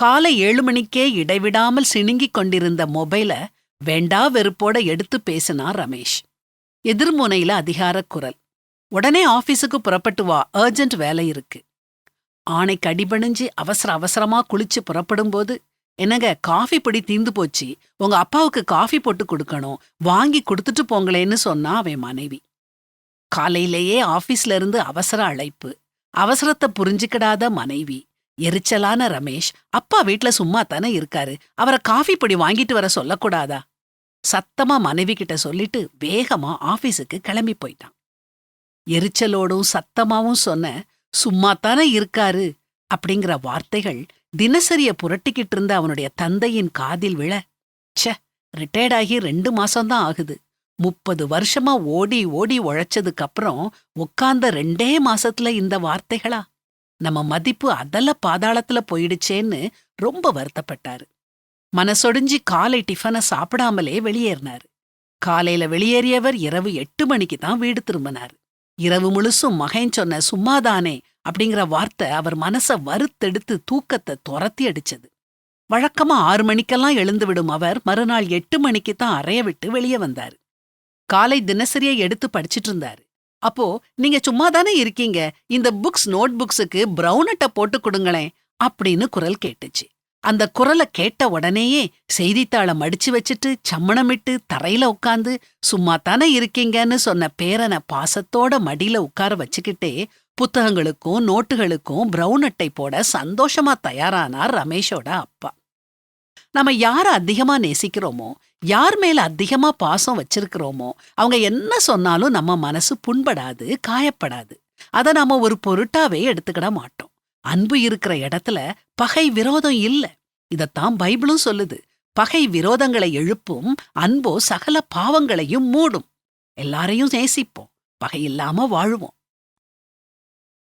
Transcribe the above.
காலை ஏழு மணிக்கே இடைவிடாமல் சிணுங்கிக் கொண்டிருந்த மொபைல வேண்டா வெறுப்போட எடுத்து பேசினார் ரமேஷ். எதிர்முனையில அதிகாரக் குரல். உடனே ஆபீஸுக்கு புறப்பட்டு வா அர்ஜென்ட் வேலை இருக்கு. ஆணைக்கு அடிபணிஞ்சு அவசர அவசரமா குளிச்சு புறப்படும்போது என்னங்க காஃபி பொடி தீந்து போச்சு உங்க அப்பாவுக்கு காஃபி போட்டு கொடுக்கணும் வாங்கி கொடுத்துட்டு போங்களேன்னு சொன்னா அவன் மனைவி. காலையிலேயே ஆபீஸ்ல இருந்து அவசர அழைப்பு. அவசரத்தை புரிஞ்சுக்கிடாத மனைவி. எரிச்சலான ரமேஷ் அப்பா வீட்ல சும்மா தானே இருக்காரு. அவரை காஃபி பொடி வாங்கிட்டு வர சொல்லக்கூடாதா? சத்தமா மனைவி கிட்ட சொல்லிட்டு வேகமா ஆபீஸுக்கு கிளம்பி போயிட்டான். எரிச்சலோடும் சத்தமாவும் சொன்ன சும்மா தானே இருக்காரு அப்படிங்கிற வார்த்தைகள் தினசரிய புரட்டிக்கிட்டு இருந்த அவனுடைய தந்தையின் காதில் விழ ச்சே ரிட்டையர்ட் ஆகி ரெண்டு மாசம்தான் ஆகுது. முப்பது வருஷமா ஓடி ஓடி உழைச்சதுக்கு அப்புறம் உட்கார்ந்த ரெண்டே மாசத்துல இந்த வார்த்தைகளா? நம்ம மதிப்பு அதல பாதாளத்துல போயிடுச்சேன்னு ரொம்ப வருத்தப்பட்டாரு. மனசொடிஞ்சி காலை டிஃபனை சாப்பிடாமலே வெளியேறினாரு. காலையில வெளியேறியவர் இரவு எட்டு மணிக்கு தான் வீடு திரும்பினாரு. இரவு முழுசும் மகன் சொன்ன சும்மாதானே அப்படிங்கிற வார்த்தை அவர் மனச வறுத்தெடுத்து தூக்கத்தை துரத்தி அடிச்சது. வழக்கமா ஆறு மணிக்கெல்லாம் எழுந்து விடும் அவர் மறுநாள் எட்டு மணிக்கு தான் அறைய விட்டு வெளியே வந்தாரு. காலை தினசரியை எடுத்து படிச்சிட்டு இருந்தாரு. அப்போ நீங்க சும்மா தானே இருக்கீங்க. இந்த புக்ஸ் நோட் புக்ஸுக்கு பிரவுன் அட்டை போட்டு கொடுங்களேன் அப்படின்னு குரல் கேட்டுச்சு. அந்த குரலை கேட்ட உடனேயே செய்தித்தாளை மடிச்சு வச்சுட்டு சம்மணமிட்டு தரையில உட்காந்து சும்மா தானே இருக்கீங்கன்னு சொன்ன பேரனை பாசத்தோட மடியில உட்கார வச்சுக்கிட்டே புத்தகங்களுக்கும் நோட்டுகளுக்கும் பிரவுன் அட்டை போட சந்தோஷமா தயாரானார் ரமேஷோட அப்பா. நம்ம யார அதிகமா நேசிக்கிறோமோ யார் மேல அதிகமா பாசம் வச்சிருக்கிறோமோ அவங்க என்ன சொன்னாலும் நம்ம மனசு புண்படாது காயப்படாது. அத நாம ஒரு பொருட்டாவே எடுத்துக்கிட மாட்டோம். அன்பு இருக்கிற இடத்துல பகை விரோதம் இல்ல. இதத்தான் பைபிளும் சொல்லுது. பகை விரோதங்களை எழுப்பும் அன்போ சகல பாவங்களையும் மூடும். எல்லாரையும் நேசிப்போம். பகை இல்லாம வாழுவோம்.